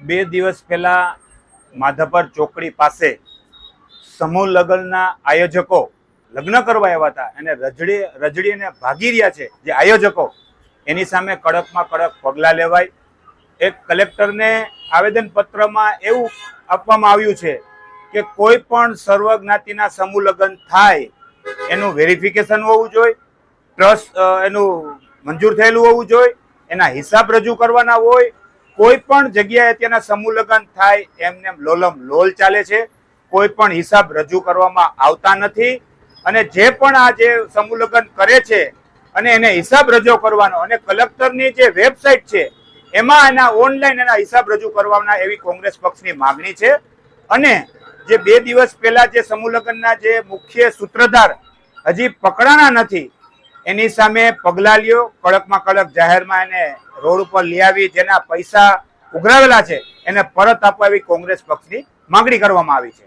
બે દિવસ પહેલા માધાપર ચોકડી પાસે સમૂહ લગ્નના આયોજકો લગ્ન કરવા આવ્યા હતા. અને રજડી રજડીને ભાગી રહ્યા છે, જે આયોજકો, એની સામે કડકમાં કડક પગલાં લેવાય. એક કલેક્ટરને આવેદનપત્રમાં એવું આપવામાં આવ્યું છે કે કોઈ પણ સર્વજ્ઞાતિના સમૂહ લગ્ન થાય, એનું વેરિફિકેશન હોવું જોઈએ, ટ્રસ્ટ એનું મંજૂર થયેલું હોવું જોઈએ, એના હિસાબ રજૂ કરવાના હોય કોઈ પણ જગ્યાએ ત્યાંના સમૂહ થાય, એમને એમ લોલમ લોલ ચાલે છે. કોઈ પણ હિસાબ રજૂ કરવામાં આવતા નથી. અને જે પણ આ જે સમૂહ લગ્ન કરે છે અને એને હિસાબ રજૂ કરવાનો અને કલેક્ટરની જે વેબસાઇટ છે, એમાં એના ઓનલાઈન એના હિસાબ રજૂ કરવાના એવી કોંગ્રેસ પક્ષની માગણી છે. અને જે બે દિવસ પહેલા જે સમૂહ જે મુખ્ય સૂત્રધાર હજી પકડાના નથી એની સામે પગલાં લ્યો કડકમાં કડક જાહેરમાં એને રોડ ઉપર લઈ આવી, જેના પૈસા ઉઘરાવેલા છે, એને પરત આપવા એવી કોંગ્રેસ પક્ષની માંગણી કરવામાં આવી છે.